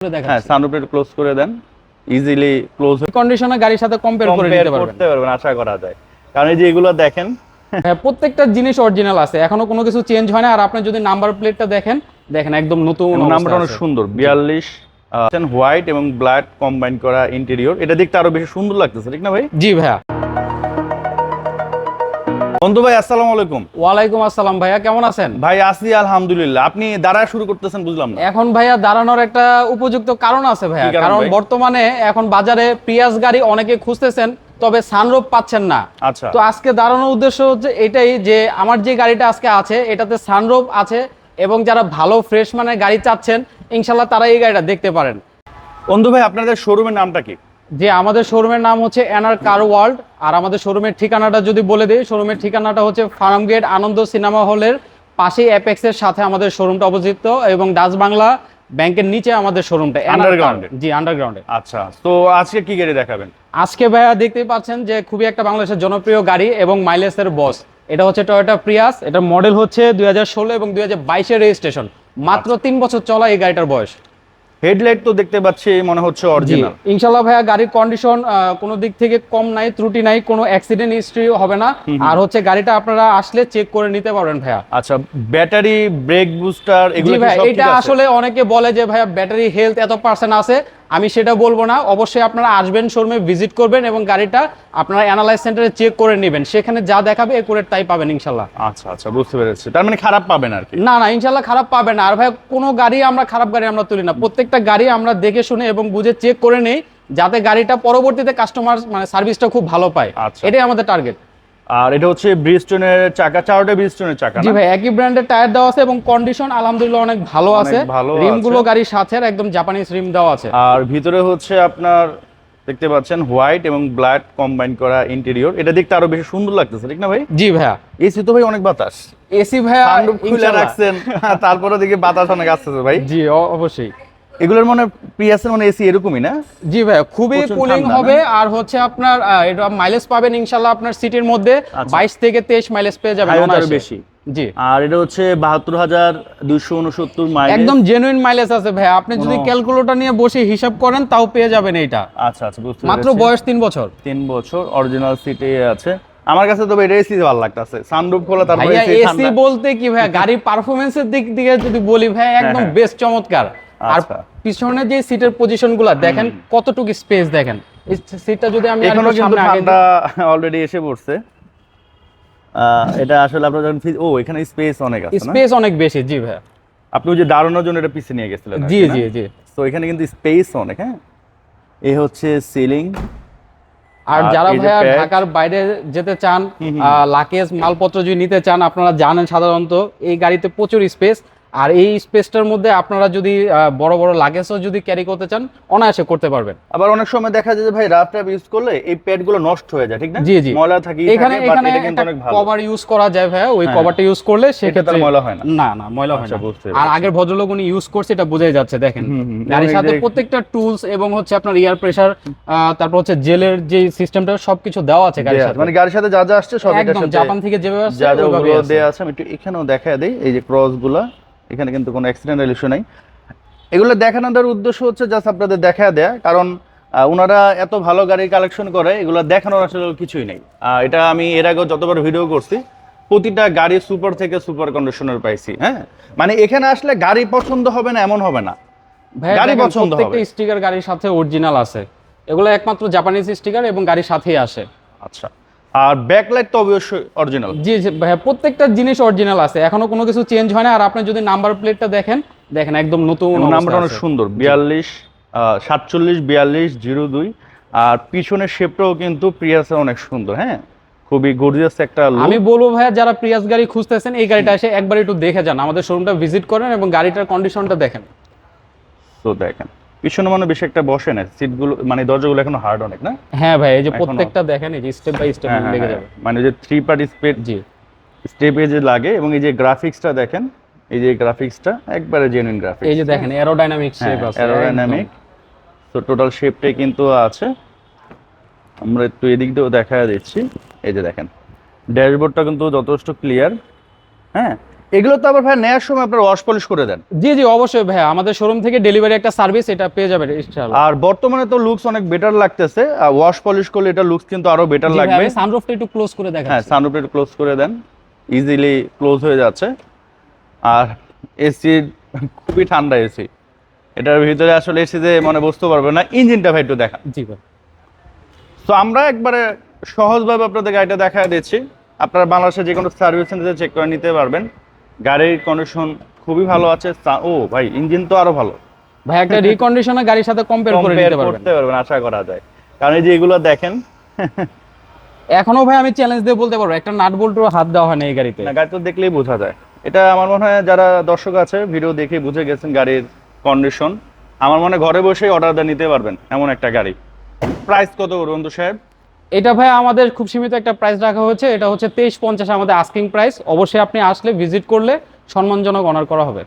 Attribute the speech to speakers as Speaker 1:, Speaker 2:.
Speaker 1: হ্যাঁ
Speaker 2: দেখাচ্ছি
Speaker 1: ক্লোজ করে দেন। ইজিলি ক্লোজ
Speaker 2: কন্ডিশনে গাড়ির সাথে কম্পেয়ার করে নিতে পারবেন।
Speaker 1: করতে পারবেন আশা করা যায়। কারণ এই যে এগুলো দেখেন
Speaker 2: হ্যাঁ প্রত্যেকটা জিনিস অরিজিনাল আছে। এখনও কোনো কিছু চেঞ্জ হয় না। আর আপনি যদি নাম্বার প্লেটটা দেখেন দেখেন একদম নতুন
Speaker 1: নাম্বারটা অনেক সুন্দর বিয়াল্লিশ হোয়াইট এবং ব্ল্যাক কম্বাইন করা ইন্টেরিয়র এটা দেখতে আরও বেশি সুন্দর লাগতেছে ঠিক না ভাই?
Speaker 2: জি ভাইয়া।
Speaker 1: বন্ধু ভাই আসসালামু আলাইকুম।
Speaker 2: ওয়ালাইকুম আসসালাম ভাইয়া কেমন আছেন?
Speaker 1: ভাই আসি আলহামদুলিল্লাহ। আপনি দাঁড়া শুরু করতেছেন বুঝলাম না।
Speaker 2: এখন ভাইয়া দাঁড়ানোর একটা উপযুক্ত কারণ আছে ভাইয়া।
Speaker 1: কারণ
Speaker 2: কারণ বর্তমানে এখন বাজারে পিয়াজ গাড়ি অনেকে খুঁজতেছেন তবে সানরূপ পাচ্ছেন না।
Speaker 1: আচ্ছা।
Speaker 2: তো আজকে দাঁড়ানোর উদ্দেশ্য হচ্ছে এটাই যে আমার যে গাড়িটা আজকে আছে এটাতে সানরূপ আছে এবং যারা ভালো ফ্রেশ মানের গাড়ি চাচ্ছেন ইনশাল্লাহ তারা এই গাড়িটা দেখতে পারেন।
Speaker 1: বন্ধু ভাই আপনাদের শোরুমের নামটা কি?
Speaker 2: যে আমাদের শোরুমের নাম হচ্ছে এনআর কার ওয়ার্ল্ড আর আমাদের শোরুমের ঠিকানাটা যদি বলে দিই শোরুমের ঠিকানাটা হচ্ছে ফার্ম গেট আনন্দ সিনেমা হলের পাশেই অ্যাপেক্সের সাথে আমাদের শোরুমটা অবস্থিত এবং ডাচ বাংলা ব্যাংকের নিচে আমাদের শোরুমটা।
Speaker 1: Underground-এ?
Speaker 2: জি আন্ডারগ্রাউন্ডে
Speaker 1: আচ্ছা তো আজকে কি গাড়ি দেখাবেন?
Speaker 2: আজকে ভাইয়া দেখতেই পাচ্ছেন যে খুবই একটা বাংলাদেশের জনপ্রিয় গাড়ি এবং মাইলেজের বস এটা হচ্ছে টয়োটা প্রিয়াস এটা মডেল হচ্ছে দুই হাজার ষোলো এবং দুই হাজার রেজিস্ট্রেশন মাত্র তিন বছর চলা এই গাড়িটার বয়স।
Speaker 1: হেডলাইট তো দেখতে পাচ্ছি মনে হচ্ছে অরিজিনাল
Speaker 2: ইনশাল্লাহ ভাইয়া গাড়ির কন্ডিশন কোনো দিক থেকে কম নাই ত্রুটি নাই কোনো অ্যাক্সিডেন্ট হিস্ট্রি হবে না। আর হচ্ছে গাড়িটা আপনারা আসলে চেক করে নিতে পারবেন ভাইয়া।
Speaker 1: আচ্ছা ব্যাটারি ব্রেক বুস্টার এগুলো
Speaker 2: এটা আসলে অনেকে বলে যে ভাইয়া ব্যাটারি হেলথ এত পার্সেন্ট আছে আমি সেটা বলব না। অবশ্যই আপনারা আসবেন শোরুমে ভিজিট করবেন এবং গাড়িটা আপনারা অ্যানালাইজ সেন্টারে চেক করে নেবেন। সেখানে যা দেখাবে একুরেট তাই পাবেন ইনশাল্লাহ।
Speaker 1: আচ্ছা আচ্ছা বুঝতে পেরেছি। তার মানে খারাপ পাবেন আর কি?
Speaker 2: না না ইনশাল্লাহ খারাপ পাবে না। আর ভাই কোনো গাড়ি আমরা খারাপ গাড়ি আমরা তুলি না। প্রত্যেকটা গাড়ি আমরা দেখে শুনে এবং বুঝে চেক করে নেই যাতে গাড়িটা পরবর্তীতে কাস্টমার মানে সার্ভিসটা খুব ভালো পায়।
Speaker 1: আচ্ছা।
Speaker 2: এটাই আমাদের টার্গেট
Speaker 1: আর এটা হচ্ছে ব্রিজস্টোনের চাকা চারটা ব্রিজস্টোনের চাকা
Speaker 2: জি ভাই একই ব্র্যান্ডের টায়ার দেওয়া আছে এবং কন্ডিশন আলহামদুলিল্লাহ অনেক ভালো আছে।
Speaker 1: ভালো
Speaker 2: রিমগুলো
Speaker 1: আছে।
Speaker 2: গাড়ির সাথে আর একদম জাপানিজ রিম দেওয়া আছে।
Speaker 1: আর ভিতরে হচ্ছে আপনার দেখতে পাচ্ছেন হোয়াইট এবং ব্ল্যাক কম্বাইন করা ইন্টেরিয়র এটা দেখতে আরও বেশি সুন্দর লাগতেছে ঠিক না ভাই?
Speaker 2: জি ভাইয়া।
Speaker 1: এসি তো ভাই অনেক বাতাস।
Speaker 2: এসি ভাইয়া
Speaker 1: খুলে রাখছেন তারপরে দেখি বাতাস অনেক আসতেছে ভাই।
Speaker 2: জি অবশ্যই।
Speaker 1: এগুলোর মনে প্রিয়াসের মানে এসি এরকমই না?
Speaker 2: জি ভাইয়া খুবই কুলিং হবে আর হচ্ছে আপনার এটা মাইলেজ পাবেন ইনশাল্লাহ আপনার সিটির মধ্যে
Speaker 1: আচ্ছা।
Speaker 2: বাইশ থেকে তেইশ মাইলেজ পেয়ে যাবেন আরও
Speaker 1: বেশি।
Speaker 2: জি।
Speaker 1: আর এটা হচ্ছে বাহাত্তর হাজার দুইশো উনসত্তর মাইল
Speaker 2: একদম জেনুইন মাইলেজ আছে ভাই। আপনি যদি ক্যালকুলেটর নিয়ে বসে হিসাব করেন তাও পেয়ে যাবেন এটা
Speaker 1: আচ্ছা আচ্ছা বুঝতে
Speaker 2: মাত্র বয়স তিন বছর।
Speaker 1: তিন বছর অরিজিনাল সিটে আছে। আমার কাছে তো এটা এসি ভালো লাগতেছে। সানরুফ খোলা তারপরে
Speaker 2: এসি বলতে কি ভাইয়া গাড়ির পারফরমেন্সের দিক থেকে যদি বলি ভাই একদম
Speaker 1: হ্যাঁ।
Speaker 2: বেস্ট চমৎকার। আর
Speaker 1: আচ্ছা।
Speaker 2: পিছনে যে সিটের পজিশনগুলা দেখেন কতটুকু স্পেস দেখেন। সিটটা যদি আমি এখনও
Speaker 1: কিন্তু ঠান্ডা অলরেডি এসে পড়ছে। এটা আসলে আপনার যখন ও এখানে স্পেস অনেক আছে
Speaker 2: স্পেস অনেক বেশি জি ভাইয়া।
Speaker 1: আপনি ওই যে দাঁড়ানোর জন্য এটা পিছিয়ে নিয়ে গেছিলেন
Speaker 2: জি জি জি।
Speaker 1: তো এখানে কিন্তু স্পেস অনেক হ্যাঁ? এই হচ্ছে সিলিং
Speaker 2: আর
Speaker 1: আর
Speaker 2: যারা ভাইয়া ঢাকার বাইরে যেতে চান লাকেজ মালপত্র যদি নিতে চান আপনারা জানেন সাধারণত এই গাড়িতে প্রচুর স্পেস আর এই স্পেসটার মধ্যে আপনারা যদি বড় বড় লাগেজও যদি ক্যারি করতে চান অনায়াসে করতে পারবেন
Speaker 1: আবার অনেক সময় দেখা যায় যে ভাই রাফ ট্যাপ ইউজ করলে এই প্যাডগুলো নষ্ট হয়ে যায় ঠিক না
Speaker 2: জি, জি।
Speaker 1: ময়লা থাকি
Speaker 2: এখানে এখানে কভার ইউজ করা যায় ভাইয়া ওই
Speaker 1: হ্যাঁ।
Speaker 2: কভারটা ইউজ করলে সেক্ষেত্রে
Speaker 1: তার ময়লা হয় না?
Speaker 2: না না ময়লা হয়
Speaker 1: আচ্ছা,
Speaker 2: না আর আগের ভদ্রলোক উনি ইউজ করছে এটা বোঝাই যাচ্ছে দেখেন
Speaker 1: হুম।
Speaker 2: গাড়ির সাথে প্রত্যেকটা টুলস এবং হচ্ছে আপনার এয়ার প্রেসার তারপর হচ্ছে জেলের যে সিস্টেমটা সবকিছু দেওয়া আছে গাড়ির সাথে
Speaker 1: মানে গাড়ির সাথে যা যা আসছে সব
Speaker 2: একদম জাপান থেকে যেভাবে আসছে আছে।
Speaker 1: দেয়া আছে আমি একটু এখানেও দেখা দেই এই যে ক্রসগুলা এখানে কিন্তু কোনো অ্যাক্সিডেন্টাল ইস্যু নাই। এগুলো দেখানোর উদ্দেশ্য হচ্ছে জাস্ট আপনাদের দেখা দেয়া কারণ ওনারা এত ভালো গাড়ির কালেকশন করে এগুলো দেখানোর আসলে কিছুই নেই। এটা আমি এর আগেও যতবার ভিডিও করছি প্রতিটা গাড়ি সুপার থেকে সুপার কন্ডিশনার পাইছি হ্যাঁ? মানে এখানে আসলে গাড়ি পছন্দ হবে না এমন হবে না। গাড়ি পছন্দ হবে।
Speaker 2: স্টিকার গাড়ির সাথে অরিজিনাল আছে। এগুলো একমাত্র জাপানিজ স্টিকার এবং গাড়ির সাথেই আসে।
Speaker 1: আচ্ছা। আর ব্যাকলাইট তো অবশ্যই অরিজিনাল
Speaker 2: জি ভাইয়া প্রত্যেকটা জিনিস অরিজিনাল আছে। এখনও কোনো কিছু চেঞ্জ হয় না। আর আপনি যদি নাম্বার প্লেটটা দেখেন দেখেন একদম নতুন
Speaker 1: নাম্বারটা অনেক সুন্দর। বিয়াল্লিশ সাতচল্লিশ বিয়াল্লিশ জিরো দুই। আর পিছনের শেপটাও কিন্তু প্রিয়াসের অনেক সুন্দর হ্যাঁ? খুবই গর্জিয়াস একটা
Speaker 2: আমি বলব ভাইয়া যারা প্রিয়াস গাড়ি খুঁজতেছেন এই গাড়িটা এসে একবার একটু দেখে যান। আমাদের শোরুমটা ভিজিট করেন এবং গাড়িটার কন্ডিশনটা দেখেন।
Speaker 1: তো দেখেন। পিছনে মানে বেশি একটা বসে না সিটগুলো মানে দরজাগুলো এখনও হার্ড অনেক না?
Speaker 2: হ্যাঁ ভাই এই যে প্রত্যেকটা দেখেন এই যে স্টেপ বাই স্টেপ
Speaker 1: হ্যাঁ, হ্যাঁ,
Speaker 2: লেগে
Speaker 1: হ্যাঁ।
Speaker 2: যাবে।
Speaker 1: মানে যে থ্রি পার্টি স্পেড
Speaker 2: জি
Speaker 1: স্টেপে যে লাগে এবং এই যে গ্রাফিক্সটা দেখেন এই যে গ্রাফিক্সটা একবারে জেনুইন গ্রাফিক্স
Speaker 2: এই যে দেখেন এরোডাইনামিক
Speaker 1: হ্যাঁ,
Speaker 2: শেপ আছে
Speaker 1: অ্যারোডাইনামিক তো টোটাল শেপটাই কিন্তু আছে। আমরা একটু এদিক দিয়েও দেখা দিচ্ছি। এই যে দেখেন ড্যাশবোর্ডটা কিন্তু যথেষ্ট ক্লিয়ার হ্যাঁ? এগুলো তো আবার ভাই নেওয়ার সময় আপনার ওয়াশ পলিশ করে দেন।
Speaker 2: জি জি অবশ্যই ভাইয়া। আমাদের শোরুম থেকে ডেলিভারি একটা সার্ভিস এটা পেয়ে যাবেন ইনশাআল্লাহ।
Speaker 1: আর বর্তমানে তো লুকস অনেক বেটার লাগতেছে। আর ওয়াশ পলিশ করলে এটা লুকস কিন্তু আরও বেটার লাগবে।
Speaker 2: সানরুফটা একটু ক্লোজ করে
Speaker 1: হ্যাঁ
Speaker 2: দেখাচ্ছি
Speaker 1: সানরুফ একটু ক্লোজ করে দেন। ইজিলি ক্লোজ হয়ে যাচ্ছে। আর এসি খুবই ঠান্ডা এসি এটার ভিতরে আসলে এসিতে মানে বুঝতে পারবে না। ইঞ্জিনটা ভাই একটু দেখা
Speaker 2: জি ভাই।
Speaker 1: তো আমরা একবারে সহজভাবে আপনাদের গাড়িটা দেখা দিচ্ছি। আপনারা বাংলাদেশে যে কোনো সার্ভিস সেন্টারে চেক করে নিতে পারবেন। গাড়ির কন্ডিশন খুবই ভালো আছে। ও ভাই ইঞ্জিন তো আরও ভালো।
Speaker 2: ভাই একটা রিকন্ডিশনের গাড়ির সাথে কম্পেয়ার করে নিতে পারবেন।
Speaker 1: করতে পারবেন আশা করা যায়। কারণ এই যে এগুলো দেখেন
Speaker 2: এখনও ভাই আমি চ্যালেঞ্জ দিয়ে বলতে পারব একটা নাট বল্টুর হাত দেওয়া হয় না এই গাড়িতে।
Speaker 1: না গাড়ি তো দেখলেই বোঝা যায়। এটা আমার মনে হয় যারা দর্শক আছে ভিডিও দেখে বুঝে গেছেন গাড়ির কন্ডিশন আমার মনে হয় ঘরে বসেই অর্ডার নিতে পারবেন এমন একটা গাড়ি। প্রাইস কত বন্ধু সাহেব?
Speaker 2: এটা ভাই আমাদের খুব সীমিত একটা প্রাইস রাখা হয়েছে। এটা হচ্ছে তেইশ পঞ্চাশ আমাদের আস্কিং প্রাইস অবশ্যই আপনি আসলে ভিজিট করলে সম্মানজনক অনার করা হবে।